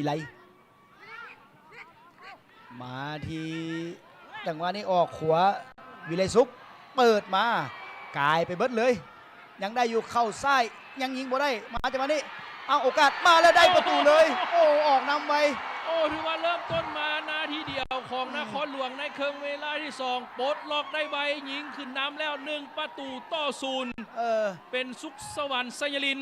วิไลมาที่จังหวะนี้ออกขวาวิไลซุก เปิดมากายไปเบิดเลย ยังได้อยู่เข้าซ้ายยังยิงบ่ได้ มาจังหวะนี้เอาโอกาสมาแล้วได้ประตูเลย โอ้ออกนำไปโอ้ถือว่าเริ่มต้นมานาทีเดียวของนครหลวงในเครื่องเวลาที่สองปลดล็อกได้ใบยิงขึ้นน้ำแล้วหนึ่งประตูต่อศูนย์เออเป็นสุขสวรรค์สยลิน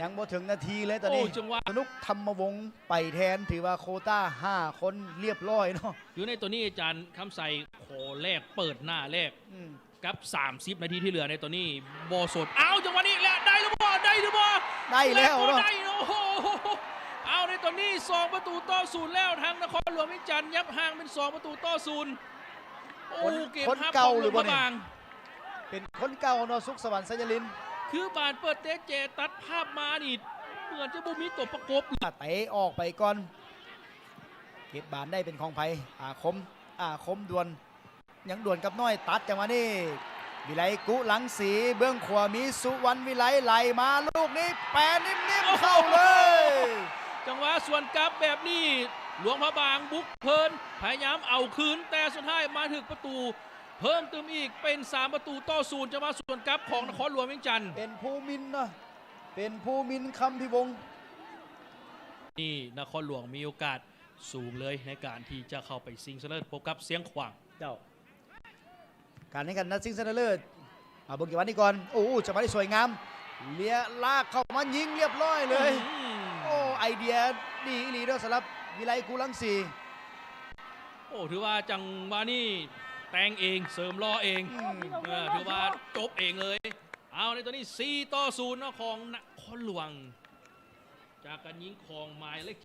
ยังบ่ถึงนาทีเลยตอนนี้โอ้จังหวะสนุกธรรมวงศ์ไปแทนถือว่าโควต้า5คนเรียบร้อยเนาะอยู่ในตัวนี้อาจารย์คำใส่โคแรกเปิดหน้าแรกอืมกับ 30 นาทีที่เหลือในตัวนี้โบสดเอาจังหวะนี้แล้วได้หรือเปล่าได้หรือเปล่าได้แล้วก็เนาะ ได้โอ้โหเอาในตัวนี้ 2 ประตูต่อศูนย์แล้วทางนครหลวงวิจันทร์ยับห่างเป็น 2 ประตูต่อศูนย์โอ้คนเกมคนฮับเก่าของหรือหลบ่วงพเนี่ยระบาง เป็นคนเก่าเนาะสุขสวรรค์สัญลิน คือบานเปิดเตะเจตัดภาพมานี่เหมือนจะบุมีตัวประกบเตะออกไปก่อน เก็บบานได้เป็นของไผ่อาคมอาคมดวน ยังด่วนกับน้อยตัดจังหวะนี้วิไลกุหลังสีเบื้องขวามีสุวรรณวิไลไหลมาลูกนี้แปรนิ่มๆเข้าเลย จังหวะส่วนกลับแบบนี้หลวงพระบางบุกเพลินพยายามเอาคืนแต่สุดท้ายมาถึงประตู เพิ่มเติมอีกเป็น 3 ประตูต่อศูนย์จังหวะส่วนกลับของนครหลวงเวียงจันทร์เป็นภูมินทร์เนาะเป็นภูมินทร์คำพิวงศ์นี่นครหลวงมีโอกาสสูงเลยในการที่จะเข้าไปซิงชนะเลิศพบกับเสียงขวางเจ้า การให้กันนัดซิงชนะเลิศเอาเบุกเกวันนี้ก่อนโอ้โหจังหวะที่สวยงามเลียลากเข้ามายิงเรียบร้อยเลยอืมโอ้ไอเดียดีอีหลีเด้อสำหรับวิไลกุลังสีโอ้ถือว่าจังหวะนี้ แต่งเอง เสริมล้อเองอืมเออถือว่าจบเองเลย เอาในตัวนี้4ต่อ0เนาะของนครหลวง จากการยิงของหมายเลข